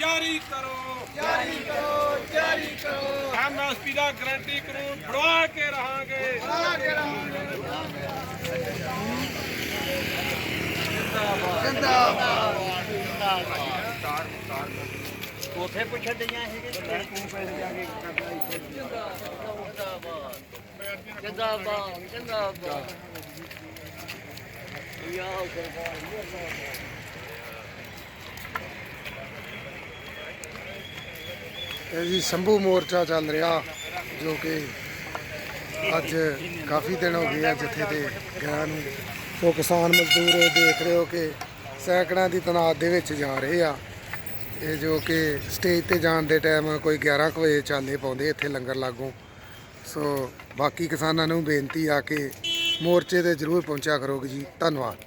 ਜਾਰੀ ਕਰੋ। ਜਾਰੀ ਕਰੋ ਜਾਰੀ ਕਰੋ। ਐਮਐਸਪੀ ਦਾ ਗਰੰਟੀ ਕਾਨੂੰਨ ਫੜਵਾ ਕੇ ਰਹਾਂਗੇ। ਆ ਕੇ ਰਹਾਂਗੇ। ਉਥੇ ਪੁੱਛਣ ਡਈਆਂ ਹੈਗੇ ਜਿੰਦਾਬਾਦ। ਜਿੰਦਾਬਾਦ ਯਾ ਸਰਕਾਰ ਇਹ ਜੀ ਸੰਭੂ ਮੋਰਚਾ ਚੱਲ ਰਿਹਾ, ਜੋ ਕਿ ਅੱਜ ਕਾਫੀ ਦਿਨ ਹੋ ਗਏ ਆ ਜਿੱਥੇ ਤੇ ਗਿਆ ਨੂੰ। ਸੋ ਕਿਸਾਨ ਮਜ਼ਦੂਰ ਇਹ ਦੇਖ ਰਹੇ ਹੋ ਕਿ ਸੈਂਕੜਾਂ ਦੀ ਤਨਾਤ ਦੇ ਵਿੱਚ ਜਾ ਰਹੇ ਆ। ਇਹ ਜੋ ਕਿ ਸਟੇਜ ਤੇ ਜਾਣ ਦੇ ਟਾਈਮ ਕੋਈ 11 ਕੁ ਵਜੇ ਚਾਲੇ ਪਾਉਂਦੇ ਇੱਥੇ ਲੰਗਰ ਲਾਗੋਂ। ਸੋ ਬਾਕੀ ਕਿਸਾਨਾਂ ਨੂੰ ਬੇਨਤੀ ਆ ਕਿ ਮੋਰਚੇ ਤੇ ਜ਼ਰੂਰ ਪਹੁੰਚਿਆ ਕਰੋਗੇ ਜੀ। ਧੰਨਵਾਦ।